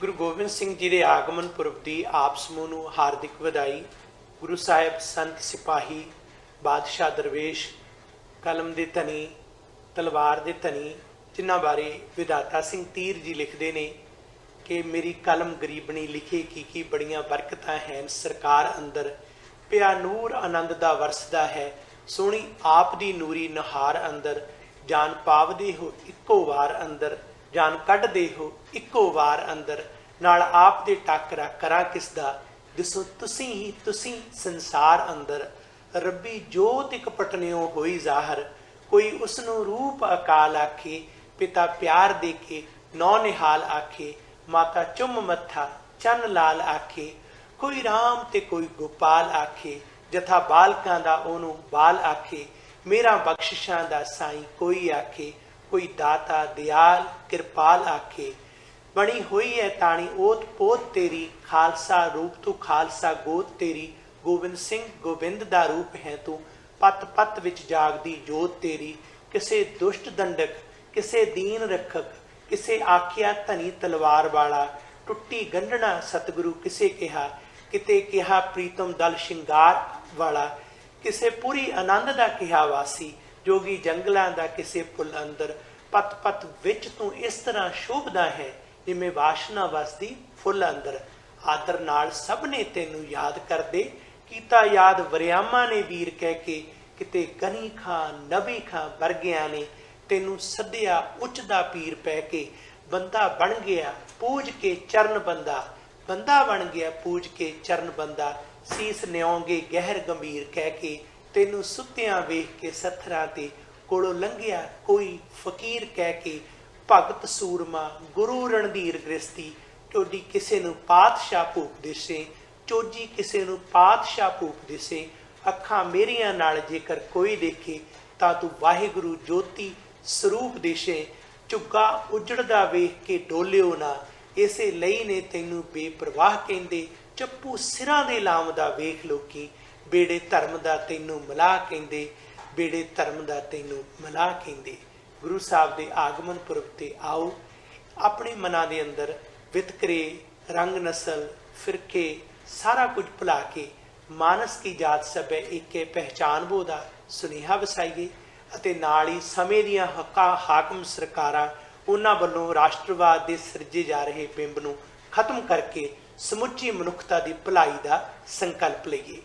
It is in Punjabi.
ਗੁਰੂ ਗੋਬਿੰਦ ਸਿੰਘ ਜੀ ਦੇ ਆਗਮਨ ਪੁਰਬ ਦੀ ਆਪ ਸਮੂਹ ਨੂੰ ਹਾਰਦਿਕ ਵਧਾਈ, ਗੁਰੂ ਸਾਹਿਬ ਸੰਤ ਸਿਪਾਹੀ, ਬਾਦਸ਼ਾਹ ਦਰਵੇਸ਼, ਕਲਮ ਦੇ ਧਨੀ, ਤਲਵਾਰ ਦੇ ਧਨੀ, ਜਿਨ੍ਹਾਂ ਬਾਰੇ ਵਿਦਾਤਾ ਸਿੰਘ ਤੀਰ ਜੀ ਲਿਖਦੇ ਨੇ ਕਿ ਮੇਰੀ ਕਲਮ ਗਰੀਬਣੀ ਲਿਖੇ ਕੀ ਕੀ ਬੜੀਆਂ ਬਰਕਤਾਂ ਹੈ ਸਰਕਾਰ ਅੰਦਰ ਪਿਆ ਨੂਰ ਆਨੰਦ ਦਾ ਵਰਸਦਾ ਹੈ, ਸੋਹਣੀ ਆਪ ਦੀ ਨੂਰੀ ਨਹਾਰ ਅੰਦਰ, ਜਾਨ ਪਾਵਦੇ ਹੋ ਇੱਕੋ ਵਾਰ ਅੰਦਰ ਜਾਨ ਕੱਢ ਦੇ ਹੋ, ਇੱਕੋ ਵਾਰ ਅੰਦਰ। ਨਾਲ ਆਪ ਦੇ ਟਾਕਰਾ ਕਰਾਂ ਕਿਸ ਦਾ ਦਿਸੋ ਤੁਸੀਂ ਹੀ ਤੁਸੀਂ ਸੰਸਾਰ ਅੰਦਰ। ਰੱਬੀ ਜੋਤ ਇਕ ਪਟਨਿਓ ਹੋਈ ਜ਼ਾਹਰ। ਕੋਈ ਉਸ ਨੂੰ ਰੂਪ ਅਕਾਲ ਆਖੇ, ਪਿਤਾ ਪਿਆਰ ਦੇ ਕੇ ਨੌ ਨਿਹਾਲ ਆਖੇ, ਮਾਤਾ ਚੁੰਮ ਮੱਥਾ, ਚੰਨ ਲਾਲ ਆਖੇ। ਕੋਈ RAM ਤੇ ਕੋਈ ਗੋਪਾਲ ਆਖੇ, ਜਥਾ ਬਾਲਕਾਂ ਦਾ ਉਹਨੂੰ ਬਾਲ ਆਖੇ। ਮੇਰਾ ਬਖਸ਼ਿਸ਼ਾਂ ਦਾ ਸਾਈਂ ਕੋਈ ਆਖੇ। ਕੋਈ ਦਾਤਾ, ਦਿਆਲ, ਕਿਰਪਾਲ ਆਖੇ, ਬਣੀ ਹੋਈ ਹੈ ਤਾਣੀ ਓਤ ਪੋਤ ਤੇਰੀ, ਖਾਲਸਾ ਰੂਪ ਤੂੰ ਖਾਲਸਾ ਗੋਤ ਤੇਰੀ, ਗੋਬਿੰਦ ਸਿੰਘ ਗੋਬਿੰਦ ਦਾ ਰੂਪ ਹੈ ਤੂੰ, ਪਤ ਪਤ ਵਿੱਚ ਜਾਗਦੀ ਜੋਤ ਤੇਰੀ, ਕਿਸੇ ਦੁਸ਼ਟ ਦੰਡਕ, ਕਿਸੇ ਦੀਨ ਰੱਖਕ, ਕਿਸੇ ਆਖਿਆ ਧਨੀ ਤਲਵਾਰ ਵਾਲਾ, ਟੁੱਟੀ ਗੰਢਣਾ ਸਤਿਗੁਰੂ ਕਿਸੇ ਕਿਹਾ, ਕਿਤੇ ਕਿਹਾ ਪ੍ਰੀਤਮ ਦਲ ਸ਼ਿੰਗਾਰ ਵਾਲਾ, ਕਿਸੇ ਪੂਰੀ ਆਨੰਦ ਦਾ ਕਿਹਾ ਵਾਸੀ ਜੋਗੀ ਜੰਗਲਾਂ ਦਾ ਕਿਸੇ ਫੁੱਲ ਅੰਦਰ ਪਤ ਪਤ ਵਿੱਚ ਤੂੰ ਇਸ ਤਰ੍ਹਾਂ ਸ਼ੋਭਦਾ ਹੈ ਜਿਵੇਂ ਵਾਸ਼ਨਾ ਵਸਦੀ ਫੁੱਲ ਅੰਦਰ। ਆਦਰ ਨਾਲ ਸਭ ਨੇ ਤੈਨੂੰ ਯਾਦ ਕਰਦੇ, ਕੀਤਾ ਯਾਦ ਵਰਿਆਮਾ ਨੇ ਵੀਰ ਕਹਿ ਕੇ, ਕਿਤੇ ਗਨੀ ਖਾਂ, ਨਬੀ ਖਾਂ ਵਰਗਿਆਂ ਨੇ ਤੈਨੂੰ ਸੱਦਿਆ ਉੱਚ ਦਾ ਪੀਰ ਪੈ ਕੇ। ਬੰਦਾ ਬਣ ਗਿਆ, ਪੂਜ ਕੇ ਚਰਨ ਬੰਦਾ। ਬੰਦਾ ਬਣ ਗਿਆ, ਪੂਜ ਕੇ ਚਰਨ ਬੰਦਾ। ਸੀਸ ਨਿਉਂਗੇ ਗਹਿਰ ਗੰਭੀਰ ਕਹਿ ਕੇ ਤੈਨੂੰ ਸੁੱਤਿਆਂ ਵੇਖ ਕੇ ਸੱਥਰਾਂ ਤੇ ਕੋਲੋਂ ਲੰਘਿਆ ਕੋਈ ਫਕੀਰ ਕਹਿ ਕੇ, ਭਗਤ ਸੂਰਮਾ, ਗੁਰੂ ਰਣਧੀਰ ਗ੍ਰਸਤੀ ਚੋਡੀ ਕਿਸੇ ਨੂੰ ਪਾਤਸ਼ਾਹ ਭੂਪ ਦਿਸੇ, ਚੋਜੀ ਕਿਸੇ ਨੂੰ ਪਾਤਸ਼ਾਹ ਭੂਪ ਦਿਸੇ, ਅੱਖਾਂ ਮੇਰੀਆਂ ਨਾਲ ਜੇਕਰ ਕੋਈ ਦੇਖੇ, ਤਾਂ ਤੂੰ ਵਾਹਿਗੁਰੂ ਜੋਤੀ ਸਰੂਪ ਦਿਸੇ, ਝੁੱਗਾ ਉਜੜਦਾ ਵੇਖ ਕੇ ਡੋਲਿਓ ਨਾ, ਇਸੇ ਲਈ ਨੇ ਤੈਨੂੰ ਬੇਪਰਵਾਹ ਕਹਿੰਦੇ, ਚੱਪੂ ਸਿਰਾਂ ਦੇ ਲਾਮਦਾ ਵੇਖ ਲੋਕੀ ਬੇੜੇ ਧਰਮ ਦਾ ਤੈਨੂੰ ਮਲਾ ਕਹਿੰਦੇ, ਬੇੜੇ ਧਰਮ ਦਾ ਤੈਨੂੰ ਮਲਾ ਕਹਿੰਦੇ। ਗੁਰੂ ਸਾਹਿਬ ਦੇ ਆਗਮਨ ਪੁਰਬ ਤੇ ਆਓ, ਆਪਣੇ ਮਨਾਂ ਦੇ ਅੰਦਰ ਵਿਤਕਰੇ, ਰੰਗ ਨਸਲ, ਫਿਰਕੇ, ਸਾਰਾ ਕੁਝ ਭੁਲਾ ਕੇ ਮਾਨਸ ਕੀ ਜਾਤ ਸਭੈ ਏਕੇ ਪਹਿਚਾਨ ਬੋ ਦਾ ਸੁਨੇਹਾ ਵਸਾਈਏ ਅਤੇ ਨਾਲ ਹੀ ਸਮੇਂ ਦੀਆਂ ਹੱਕਾਂ ਹਾਕਮ ਸਰਕਾਰਾਂ ਉਹਨਾਂ ਵੱਲੋਂ ਰਾਸ਼ਟਰਵਾਦ ਦੇ ਸਿਰਜੇ ਜਾ ਰਹੇ ਬਿੰਬ ਨੂੰ ਖਤਮ ਕਰਕੇ ਸਮੁੱਚੀ ਮਨੁੱਖਤਾ ਦੀ ਭਲਾਈ ਦਾ ਸੰਕਲਪ ਲਈਏ।